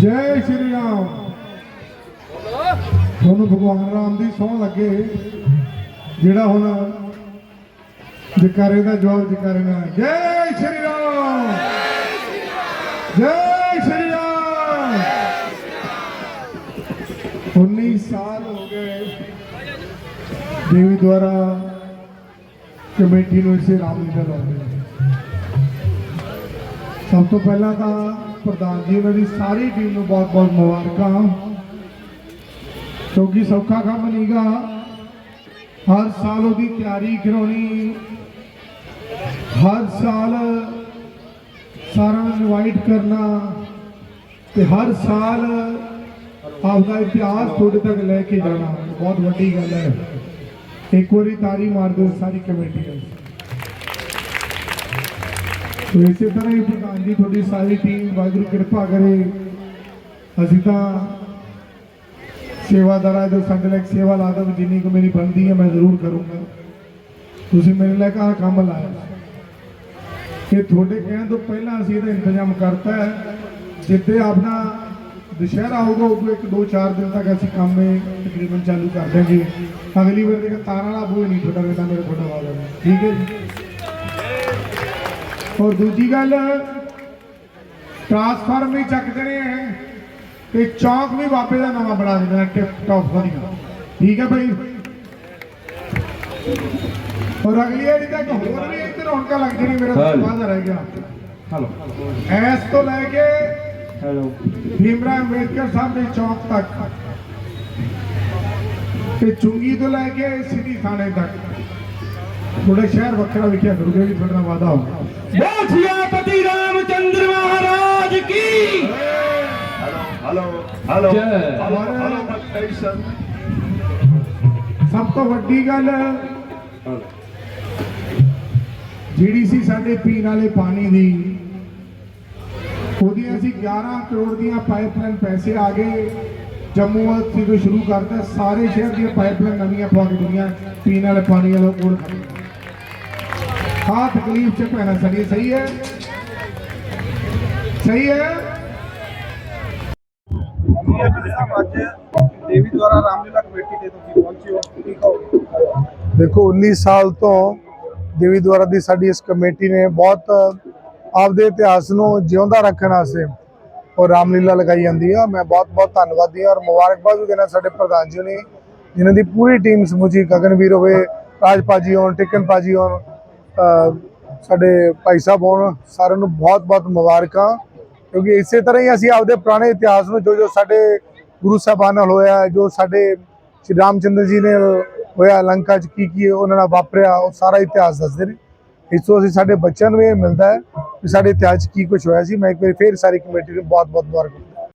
ਜੈ ਸ਼੍ਰੀ ਰਾਮ। ਤੁਹਾਨੂੰ ਭਗਵਾਨ ਰਾਮ ਦੀ ਸੌਂ ਲੱਗੇ। ਜਿਹੜਾ ਹੁਣ ਜਕਾਰੇ ਦਾ ਜਵਾਬ ਜਕਾਰੇ ਨਾਲ। ਜੈ ਸ਼੍ਰੀ ਰਾਮ। ਜੈ ਸ਼੍ਰੀ ਰਾਮ। 19 ਸਾਲ ਹੋ ਗਏ। ਦੇਵੀ ਦੁਆਰਾ ਕਮੇਟੀ ਨੂੰ ਇਸੇ ਰਾਮ ਲੀਲਾ ਲਾਉਂਦੇ ਸਭ ਤੋਂ ਪਹਿਲਾਂ ਤਾਂ ਪ੍ਰਧਾਨ ਜੀ ਉਹਨਾਂ ਦੀ ਸਾਰੀ ਟੀਮ ਨੂੰ ਬਹੁਤ ਬਹੁਤ ਮੁਬਾਰਕਾਂ। ਕਿਉਂਕਿ ਸੌਖਾ ਕੰਮ ਨਹੀਂਗਾ ਹਰ ਸਾਲ ਉਹਦੀ ਤਿਆਰੀ ਕਰਾਉਣੀ। ਹਰ ਸਾਲ ਸਾਰਿਆਂ ਨੂੰ ਇਨਵਾਈਟ ਕਰਨਾ। ਤੇ ਹਰ ਸਾਲ ਆਪਦਾ ਇਤਿਹਾਸ ਤੁਹਾਡੇ ਤੱਕ ਲੈ ਕੇ ਜਾਣਾ। ਬਹੁਤ ਵੱਡੀ ਗੱਲ ਹੈ। ਇੱਕ ਵਾਰੀ ਤਾਰੀ ਮਾਰ ਦਿਓ ਸਾਰੀ ਕਮੇਟੀ ਨੂੰ। ਤੋ ਇਸੇ ਤਰ੍ਹਾਂ ਹੀ ਪ੍ਰਧਾਨ ਜੀ, ਤੁਹਾਡੀ ਸਾਰੀ ਟੀਮ ਵਾਹਿਗੁਰੂ ਕਿਰਪਾ ਕਰੇ। ਅਸੀਂ ਤਾਂ ਸੇਵਾਦਾਰਾਂ ਜੋ ਸਾਡੇ ਲਈ ਸੇਵਾ ਲਾਦਾ ਵੀ ਜਿੰਨੀ ਕੁ ਮੇਰੀ ਬਣਦੀ ਹੈ, ਮੈਂ ਜ਼ਰੂਰ ਕਰੂੰਗਾ। ਤੁਸੀਂ ਮੇਰੇ ਲਈ ਕਹਾ ਕੰਮ ਲਾਇਆ। ਕਿ ਤੁਹਾਡੇ ਕਹਿਣ ਤੋਂ ਪਹਿਲਾਂ ਅਸੀਂ ਇਹਦਾ ਇੰਤਜ਼ਾਮ ਕਰਤਾ ਹੈ। ਜਿੱਦੇ ਆਪਣਾ ਦੁਸ਼ਹਿਰਾ ਹੋਊਗਾ ਉਦੋਂ ਇੱਕ, ਦੋ, ਚਾਰ ਦਿਨ ਤੱਕ ਅਸੀਂ ਕੰਮ ਇਹ ਤਕਰੀਬਨ ਚਾਲੂ ਕਰ ਦੇਂਗੇ ਅਗਲੀ ਵਾਰ ਦੇ ਤਾਰਾਂ ਵਾਲਾ ਬੋਝ ਨਹੀਂ, ਤੁਹਾਡਾ ਮੇਰਾ ਮੇਰੇ ਤੁਹਾਡਾ ਵਾਲਾ ਨਹੀਂ। ਠੀਕ ਹੈ ਜੀ? ਔਰ ਦੂਜੀ ਗੱਲ ਟ੍ਰਾਂਸਫਾਰਮ ਵੀ ਚੱਕ ਦੇਣੇ ਹੈ ਤੇ ਚੌਂਕ ਵੀ ਬਾਬੇ ਦਾ ਨਵਾਂ ਬਣਾ ਦੇਣਾ ਟਿਪ ਟੌਪ ਵਧੀਆ ਠੀਕ ਹੈ ਭਾਈ ਔਰ ਅਗਲੀ ਵਾਰੀ ਤੱਕ ਹੋਰ ਵੀ ਇੱਧਰ ਰੌਣਕਾਂ ਲੱਗ ਜਾਣੀ ਮੇਰਾ ਹਾਂਜੀ। ਵਾਦਾ ਰਹਿ ਗਿਆ। ਹੈਲੋ। ਐਸ ਤੋਂ ਲੈ ਕੇ ਹੈਲੋ। ਭੀਮਰਾ ਅੰਬੇਦਕਰ ਸਾਹਿਬ ਦੇ ਚੌਕ ਤੱਕ। ਤੇ ਚੁੰਗੀ ਤੋਂ ਲੈ ਕੇ ਸਿਟੀ ਥਾਣੇ ਤੱਕ। ਤੁਹਾਡਾ ਸ਼ਹਿਰ ਵੱਖਰਾ ਵਿਖਿਆ ਕਰੂਗੇ ਵੀ ਤੁਹਾਡਾ ਵਾਦਾ ਹੋਊਗਾ। ਬੋਝਿਆ ਪਤੀ ਰਾਮਚੰਦਰ ਮਹਾਰਾਜ ਕੀ। ਹਲੋ ਹਲੋ ਹਲੋ ਹਲੋ ਵਾਲੇ ਪਾਣੀ ਦੀ ਉਹਦੀਆਂ ਅਸੀਂ 11 ਕਰੋੜ ਦੀਆਂ ਪਾਈਪਲਾਈਨ ਪੈਸੇ ਆ ਗਏ। ਜੰਮੂ ਤੋਂ ਸ਼ੁਰੂ ਕਰਤਾ ਸਾਰੇ ਸ਼ਹਿਰ ਦੀਆਂ ਪਾਈਪਲਾਈਨ ਨਵੀਆਂ ਪਾਉਣ ਕੇ ਪੀਣ ਵਾਲੇ ਪਾਣੀ ਵਾਲਾ ਕੋਲ। ਖੜੀ ਹਾਂ ਤਕਲੀਫ ਚ ਪੈਣਾ ਸਹੀ ਸਹੀ ਹੈ। ਸਹੀ ਹੈ। ਦੇਵੀ ਦੁਆਰਾ ਰਾਮਲੀਲਾ ਕਮੇਟੀ ਤੇ ਤੁਸੀਂ ਪਹੁੰਚੇ ਹੋ। ਕੀ ਕਹੋਗੇ? ਦੇਖੋ 19 ਸਾਲ ਤੋਂ ਦੇਵੀ ਦੁਆਰਾ ਦੀ ਸਾਡੀ ਇਸ ਕਮੇਟੀ ਨੇ ਬਹੁਤ ਆਪਦੇ ਇਤਿਹਾਸ ਨੂੰ ਜਿਉਂਦਾ ਰੱਖਣ ਵਾਸਤੇ ਉਹ ਰਾਮਲੀਲਾ ਲਗਾਈ ਜਾਂਦੀ ਆ। ਮੈਂ ਬਹੁਤ ਬਹੁਤ ਧੰਨਵਾਦੀ ਹਾਂ ਔਰ ਮੁਬਾਰਕਬਾਦ ਵੀ ਦੇਣਾ ਸਾਡੇ ਪ੍ਰਧਾਨ ਜੀ ਨੇ ਜਿਨ੍ਹਾਂ ਦੀ ਪੂਰੀ ਟੀਮ ਸਮੁੱਚੀ ਗਗਨਵੀਰ ਹੋਵੇ ਰਾਜ ਭਾਜੀ ਹੋਣ ਟਿਕਨ ਭਾਜੀ ਹੋਣ ਸਾਡੇ ਭਾਈ ਸਾਹਿਬ ਹੋਣ, ਸਾਰਿਆਂ ਨੂੰ ਬਹੁਤ ਬਹੁਤ ਮੁਬਾਰਕਾਂ। ਕਿਉਂਕਿ ਇਸੇ ਤਰ੍ਹਾਂ ਹੀ ਅਸੀਂ ਆਪਦੇ ਪੁਰਾਣੇ ਇਤਿਹਾਸ ਨੂੰ ਜੋ ਜੋ ਸਾਡੇ ਗੁਰੂ ਸਾਹਿਬਾਨ ਨਾਲ ਹੋਇਆ, ਜੋ ਸਾਡੇ ਸ਼੍ਰੀ ਰਾਮਚੰਦਰ ਜੀ ਨੇ ਹੋਇਆ, ਲੰਕਾ 'ਚ ਕੀ ਕੀ ਉਹਨਾਂ ਨਾਲ ਵਾਪਰਿਆ, ਉਹ ਸਾਰਾ ਇਤਿਹਾਸ ਦੱਸਦੇ ਨੇ। ਇਸ ਤੋਂ ਅਸੀਂ ਸਾਡੇ ਬੱਚਿਆਂ ਨੂੰ ਇਹ ਮਿਲਦਾ ਹੈ ਕਿ ਸਾਡੇ ਇਤਿਹਾਸ 'ਚ ਕੀ ਕੁਝ ਹੋਇਆ ਸੀ। ਮੈਂ ਇੱਕ ਵਾਰੀ ਫੇਰ ਸਾਰੀ ਕਮੇਟੀ ਨੂੰ ਬਹੁਤ ਬਹੁਤ ਮੁਬਾਰਕ।